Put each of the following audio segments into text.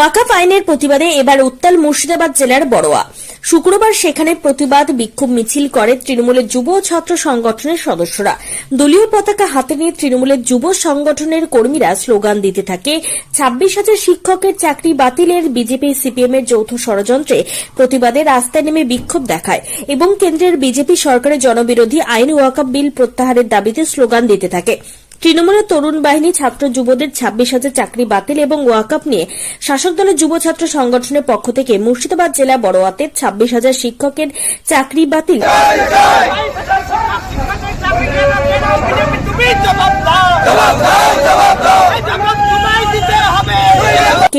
ওয়াকাফ আইনের প্রতিবাদে এবার উত্তাল মুর্শিদাবাদ জেলার বড়োয়া। শুক্রবার সেখানে প্রতিবাদ বিক্ষোভ মিছিল করে তৃণমূলের যুব ছাত্র সংগঠনের সদস্যরা। দলীয় পতাকা হাতে নিয়ে তৃণমূলের যুব সংগঠনের কর্মীরা স্লোগান দিতে থাকে, ছাব্বিশ হাজার শিক্ষকের চাকরি বাতিলের বিজেপি সিপিএম এর যৌথ ষড়যন্ত্রে প্রতিবাদে রাস্তায় নেমে বিক্ষোভ দেখায় এবং কেন্দ্রের বিজেপি সরকারের জনবিরোধী আইন ওয়াকাফ বিল প্রত্যাহারের দাবিতে স্লোগান দিতে থাকে। তৃণমূলের তরুণ বাহিনী ছাত্র যুবদের ছাব্বিশ হাজার চাকরি বাতিল এবং ওয়াকআপ নিয়ে শাসক দলের যুব ছাত্র সংগঠনের পক্ষ থেকে মুর্শিদাবাদ জেলা বড়োয়াতে ছাব্বিশ হাজার শিক্ষকের চাকরি বাতিল।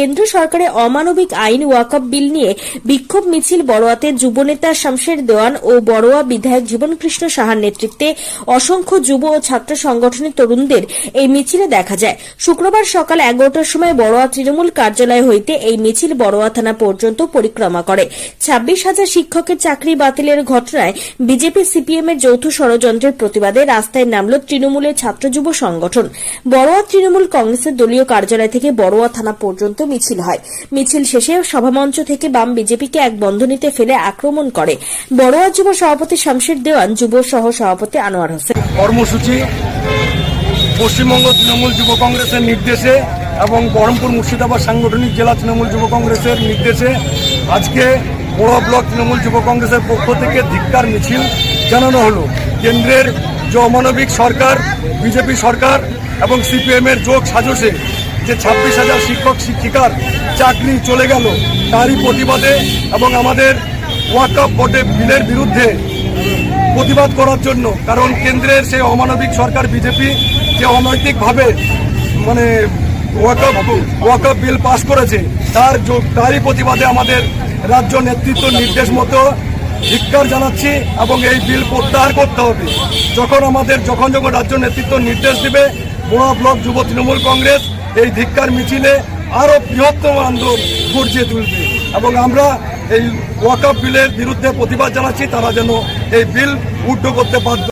কেন্দ্র সরকারের অমানবিক আইন ওয়াকআপ বিল নিয়ে বিক্ষোভ মিছিল বড়োয়াতে যুবনেতা শামশের দেওয়ান ও বড়োয়া বিধায়ক জীবনকৃষ্ণ সাহার নেতৃত্বে অসংখ্য যুব ও ছাত্র সংগঠনের তরুণদের এই মিছিলে দেখা যায়। শুক্রবার সকাল এগারোটার সময় বড়োয়া তৃণমূল কার্যালয় হইতে এই মিছিল বড়োয়া থানা পর্যন্ত পরিক্রমা করে। ছাব্বিশ হাজার শিক্ষকের চাকরি বাতিলের ঘটনায় বিজেপি সিপিএম এর যৌথ ষড়যন্ত্রের প্রতিবাদে রাস্তায় নামল তৃণমূলের ছাত্র যুব সংগঠন। বড়োয়া তৃণমূল কংগ্রেসের দলীয় কার্যালয় থেকে বড়োয়া থানা পর্যন্ত মিছিল হয়। মিছিল শেষে সভামঞ্চ থেকে বাম বিজেপিকে এক বন্ধনীতে ফেলে আক্রমণ করে। বড়োয়া যুব সভাপতি শামশের দেওয়ান, যুব সহ সভাপতি আনোয়ার হোসেন। কর্মসূচি পশ্চিমবঙ্গ তৃণমূল যুব কংগ্রেসের নির্দেশে এবং বহরমপুর মুর্শিদাবাদ সাংগঠনিক জেলা তৃণমূল যুব কংগ্রেসের নির্দেশে আজকে বড় ব্লক তৃণমূল যুব কংগ্রেসের পক্ষ থেকে ধিক্কার মিছিল জানানো হলো। কেন্দ্রের যে অমানবিক সরকার, বিজেপি সরকার এবং সিপিএমের যোগ সাজসে যে ছাব্বিশ হাজার শিক্ষক, শিক্ষিকার চাকরি চলে গেল, তারই প্রতিবাদে এবং আমাদের ওয়াকআপ বোর্ডে বিলের বিরুদ্ধে প্রতিবাদ করার জন্য, কারণ কেন্দ্রের সেই অমানবিক সরকার বিজেপি যে অনৈতিকভাবে মানে ওয়াকআপ ওয়াকআপ বিল পাশ করেছে, তার তারই প্রতিবাদে আমাদের রাজ্য নেতৃত্ব নির্দেশ মতো ধিক্কার জানাচ্ছি এবং এই বিল প্রত্যাহার করতে হবে। যখন আমাদের যখন যখন রাজ্য নেতৃত্ব নির্দেশ দিবে বোড়া ব্লক যুব তৃণমূল কংগ্রেস এই ধিক্কার মিছিলে আরও বৃহত্তম আন্দোলন গর্জিয়ে তুলবে। এবং আমরা এই ওয়াকআপ বিলের বিরুদ্ধে প্রতিবাদ জানাচ্ছি, তারা যেন এই বিল উড্ড করতে বাধ্য